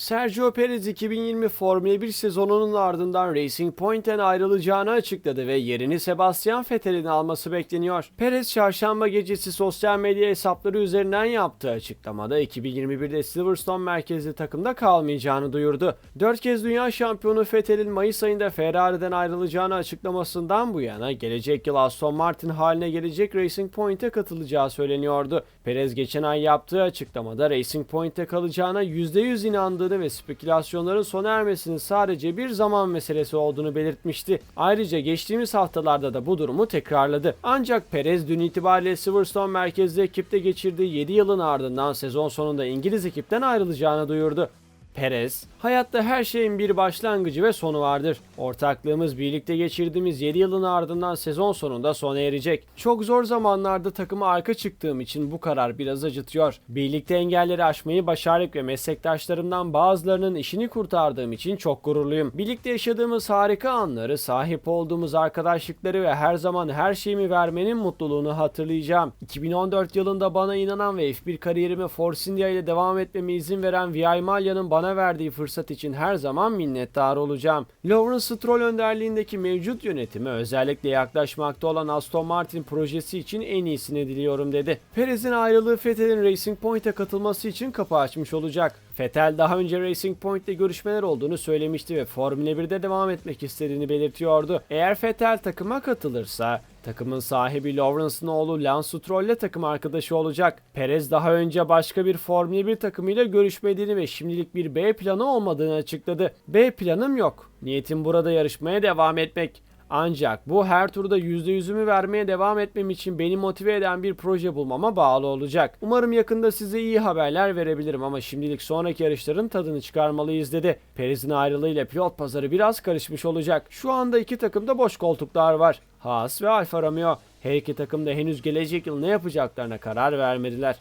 Sergio Perez 2020 Formula 1 sezonunun ardından Racing Point'ten ayrılacağını açıkladı ve yerini Sebastian Vettel'in alması bekleniyor. Perez çarşamba gecesi sosyal medya hesapları üzerinden yaptığı açıklamada 2021'de Silverstone merkezli takımda kalmayacağını duyurdu. 4 kez dünya şampiyonu Vettel'in Mayıs ayında Ferrari'den ayrılacağını açıklamasından bu yana gelecek yıl Aston Martin haline gelecek Racing Point'e katılacağı söyleniyordu. Perez geçen ay yaptığı açıklamada Racing Point'te kalacağına %100 inandığını ve spekülasyonların sona ermesinin sadece bir zaman meselesi olduğunu belirtmişti. Ayrıca geçtiğimiz haftalarda da bu durumu tekrarladı. Ancak Perez dün itibariyle Silverstone merkezli ekipte geçirdiği 7 yılın ardından sezon sonunda İngiliz ekipten ayrılacağını duyurdu. Perez, hayatta her şeyin bir başlangıcı ve sonu vardır. Ortaklığımız birlikte geçirdiğimiz 7 yılın ardından sezon sonunda sona erecek. Çok zor zamanlarda takıma arka çıktığım için bu karar biraz acıtıyor. Birlikte engelleri aşmayı başardık ve meslektaşlarımdan bazılarının işini kurtardığım için çok gururluyum. Birlikte yaşadığımız harika anları, sahip olduğumuz arkadaşlıkları ve her zaman her şeyimi vermenin mutluluğunu hatırlayacağım. 2014 yılında bana inanan ve F1 kariyerime Force India ile devam etmeme izin veren VI Malya'nın bana verdiği fırsat için her zaman minnettar olacağım. Lawrence Stroll önderliğindeki mevcut yönetime özellikle yaklaşmakta olan Aston Martin projesi için en iyisini diliyorum dedi. Perez'in ayrılığı Vettel'in Racing Point'e katılması için kapı açmış olacak. Vettel daha önce Racing Point'te görüşmeler olduğunu söylemişti ve Formula 1'de devam etmek istediğini belirtiyordu. Eğer Vettel takıma katılırsa Takımın sahibi Lawrence'ın oğlu Lance Stroll ile takım arkadaşı olacak. Perez daha önce başka bir Formula 1 takımıyla görüşmediğini ve şimdilik bir B planı olmadığını açıkladı. B planım yok. Niyetim burada yarışmaya devam etmek. Ancak bu her turda %100'ümü vermeye devam etmem için beni motive eden bir proje bulmama bağlı olacak. Umarım yakında size iyi haberler verebilirim ama şimdilik sonraki yarışların tadını çıkarmalıyız dedi. Perez'in ayrılığıyla pilot pazarı biraz karışmış olacak. Şu anda iki takımda boş koltuklar var. Haas ve Alfa Romeo. Her iki takım da henüz gelecek yıl ne yapacaklarına karar vermediler.